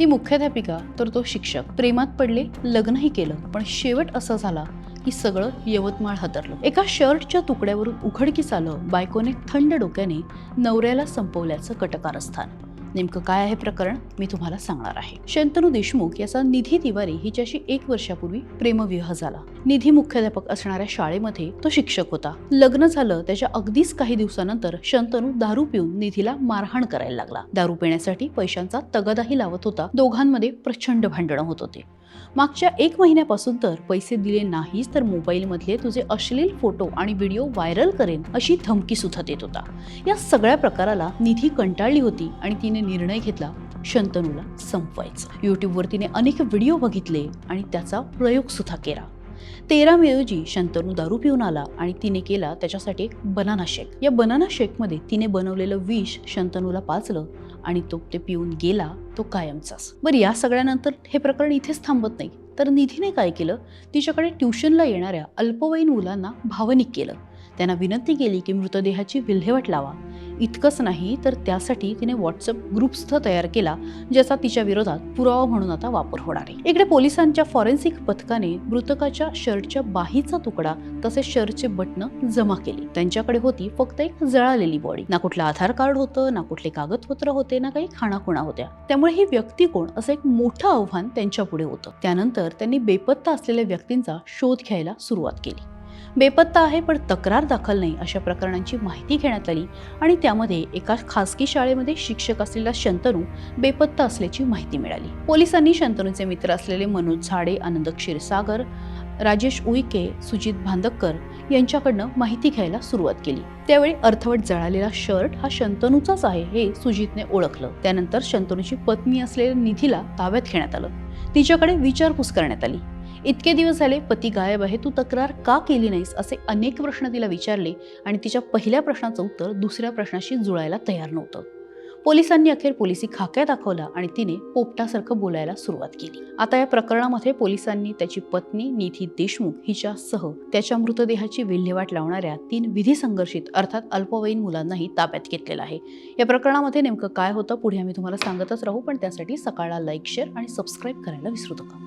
ती मुख्याध्यापिका तर तो शिक्षक प्रेमात पडले लग्नही केलं पण शेवट असं झाला की सगळं यवतमाळ हातरलं. एका शर्टच्या तुकड्यावरून उघडकीस आलं बायकोने थंड डोक्याने नवऱ्याला संपवल्याचं कटकारस्थान. नेमकं काय आहे प्रकरण मी तुम्हाला सांगणार आहे. शंतनू देशमुख याचा निधी तिवारी हिच्याशी एक वर्षापूर्वी प्रेमविवाह झाला. निधी मुख्याध्यापक असणाऱ्या शाळेमध्ये तो शिक्षक होता. लग्न झालं त्याच्या अगदीच काही दिवसानंतर शंतनू दारू पिऊन निधीला मारहाण करायला लागला. दारू पिण्यासाठी पैशांचा तगदाही लावत होता. दोघांमध्ये प्रचंड भांडणं होत होते. मागच्या एक महिन्यापासून तर पैसे दिले नाहीस तर मोबाईलमधले तुझे अश्लील फोटो आणि व्हिडिओ व्हायरल करेन अशी धमकी सुद्धा देत होता. या सगळ्या प्रकाराला निधी कंटाळली होती आणि तिने निर्णय घेतला शंतनूला संपवायचं. यूट्यूबवर तिने अनेक व्हिडिओ बघितले आणि त्याचा प्रयोग सुद्धा केला. तेरा मेऐवजी शंतनू दारू पिऊन आला आणि तिने केला त्याच्यासाठी एक बनाना शेक या बनाना शेकमध्ये तिने बनवलेलं विष शंतनूला पाचलं आणि तो ते पिऊन गेला तो कायमचाच. बरं या सगळ्यानंतर हे प्रकरण इथेच थांबत नाही. तर निधीने काय केलं? तिच्याकडे ट्युशनला येणाऱ्या अल्पवयीन मुलांना भावनिक केलं. त्यांना विनंती केली की मृतदेहाची विल्हेवाट लावा. इतकंच नाही तर त्यासाठी तिने व्हॉट्सअप ग्रुप तयार केला ज्याचा तिच्या विरोधात पुरावा म्हणून आता वापर होणार आहे. इकडे पोलिसांच्या फॉरेन्सिक पथकाने मृतकाच्या शर्टच्या बाहीचा तुकडा तसेच शर्टचे बटणं जमा केली. त्यांच्याकडे होती फक्त एक जळालेली बॉडी. ना कुठलं आधार कार्ड होतं ना कुठले कागदपत्र होते ना काही खाणाखुणा होत्या. त्यामुळे ही व्यक्ती कोण असं एक मोठं आव्हान त्यांच्या पुढे होतं. त्यानंतर त्यांनी बेपत्ता असलेल्या व्यक्तींचा शोध घ्यायला सुरुवात केली. बेपत्ता आहे पण तक्रार दाखल नाही अशा प्रकरणांची माहिती घेण्यात आली आणि त्यामध्ये एका खासगी शाळेमध्ये शिक्षक असलेला शंतनू बेपत्ता असल्याची माहिती मिळाली. पोलिसांनी शंतनूचे मित्र असलेले मनोज झाडे आनंद क्षीरसागर राजेश उईके सुजित भांदक्कर यांच्याकडनं माहिती घ्यायला सुरुवात केली. त्यावेळी अर्थवट जळालेला शर्ट हा शंतनूचाच आहे हे सुजितने ओळखलं. त्यानंतर शंतनूची पत्नी असलेल्या निधीला ताब्यात घेण्यात आलं. तिच्याकडे विचारपूस करण्यात आली. इतके दिवस झाले पती गायब आहे तू तक्रार का केली नाहीस? असे अनेक प्रश्न तिला विचारले आणि तिच्या पहिल्या प्रश्नाचं उत्तर दुसऱ्या प्रश्नाशी जुळायला तयार नव्हतं. पोलिसांनी अखेर पोलिसी खाक्या दाखवला आणि तिने पोपटासारखं बोलायला सुरुवात केली. आता या प्रकरणामध्ये पोलिसांनी त्याची पत्नी निधी देशमुख हिच्यासह त्याच्या मृतदेहाची विल्हेवाट लावणाऱ्या तीन विधी संघर्षित अर्थात अल्पवयीन मुलांनाही ताब्यात घेतलेलं आहे. या प्रकरणामध्ये नेमकं काय होतं पुढे आम्ही तुम्हाला सांगतच राहू पण त्यासाठी सकाळला लाईक शेअर आणि सबस्क्राईब करायला विसरू नका.